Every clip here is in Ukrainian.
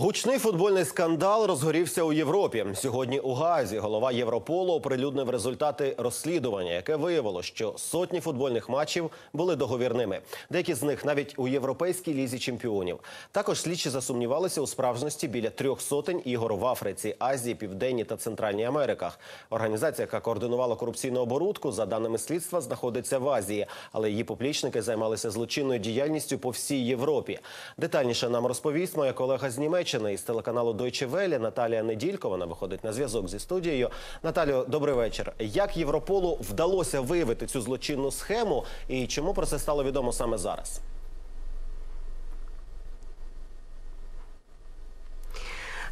Гучний футбольний скандал розгорівся у Європі. Сьогодні у Гаазі голова Європолу оприлюднив результати розслідування, яке виявило, що сотні футбольних матчів були договірними. Деякі з них навіть у європейській лізі чемпіонів. Також слідчі засумнівалися у справжності біля трьох сотень ігор в Африці, Азії, Південній та Центральній Америках. Організація, яка координувала корупційну оборудку, за даними слідства, знаходиться в Азії, але її поплічники займалися злочинною діяльністю по всій Європі. Детальніше нам розповість моя колега з Німеччини із телеканалу Deutsche Welle Наталія Неділько. Вона виходить на зв'язок зі студією. Наталію, добрий вечір. Як Європолу вдалося виявити цю злочинну схему, і чому про це стало відомо саме зараз?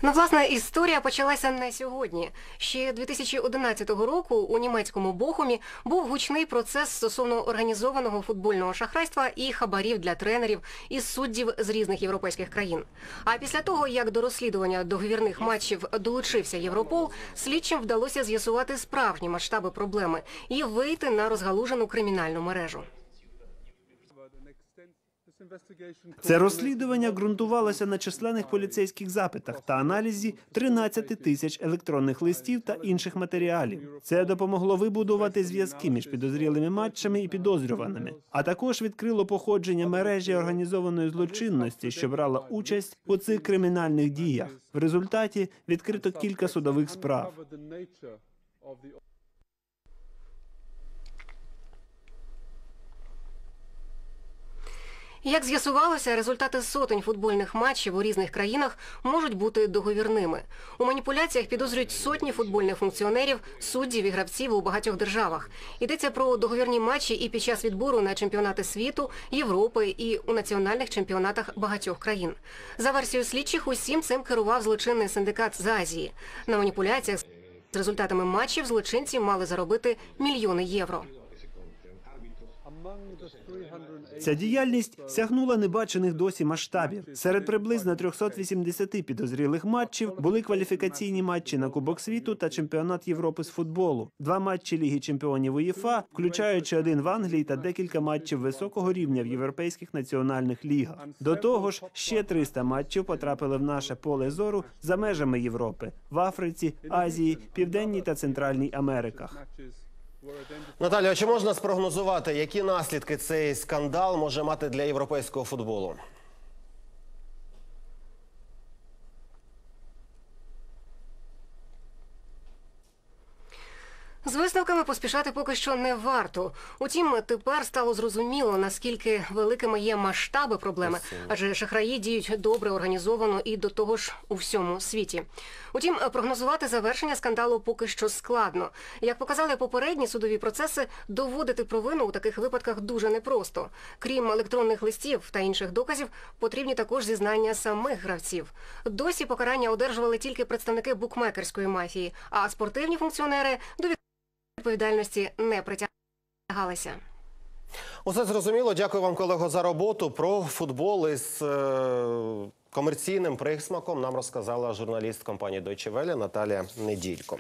Ну, власне, історія почалася не сьогодні. Ще 2011 року у німецькому Бохумі був гучний процес стосовно організованого футбольного шахрайства і хабарів для тренерів і суддів з різних європейських країн. А після того, як до розслідування договірних матчів долучився Європол, слідчим вдалося з'ясувати справжні масштаби проблеми і вийти на розгалужену кримінальну мережу. Це розслідування ґрунтувалося на численних поліцейських запитах та аналізі 13 тисяч електронних листів та інших матеріалів. Це допомогло вибудувати зв'язки між підозрілими матчами і підозрюваними, а також відкрило походження мережі організованої злочинності, що брала участь у цих кримінальних діях. В результаті відкрито кілька судових справ. Як з'ясувалося, результати сотень футбольних матчів у різних країнах можуть бути договірними. У маніпуляціях підозрюють сотні футбольних функціонерів, суддів і гравців у багатьох державах. Йдеться про договірні матчі і під час відбору на чемпіонати світу, Європи і у національних чемпіонатах багатьох країн. За версією слідчих, усім цим керував злочинний синдикат з Азії. На маніпуляціях з результатами матчів злочинці мали заробити мільйони євро. Ця діяльність сягнула небачених досі масштабів. Серед приблизно 380 підозрілих матчів були кваліфікаційні матчі на Кубок світу та чемпіонат Європи з футболу, два матчі Ліги чемпіонів УЄФА, включаючи один в Англії та декілька матчів високого рівня в європейських національних лігах. До того ж, ще 300 матчів потрапили в наше поле зору за межами Європи в Африці, Азії, Південній та Центральній Америках. Наталія, чи можна спрогнозувати, які наслідки цей скандал може мати для європейського футболу? З висновками поспішати поки що не варто. Утім, тепер стало зрозуміло, наскільки великими є масштаби проблеми, адже шахраї діють добре організовано і до того ж у всьому світі. Утім, прогнозувати завершення скандалу поки що складно. Як показали попередні судові процеси, доводити провину у таких випадках дуже непросто. Крім електронних листів та інших доказів, потрібні також зізнання самих гравців. Досі покарання одержували тільки представники букмекерської мафії, а спортивні функціонери до відповідальності не притягалися. Усе зрозуміло. Дякую вам, колего, за роботу. Про футбол із е, комерційним присмаком нам розказала журналіст компанії Deutsche Welle Наталія Неділько.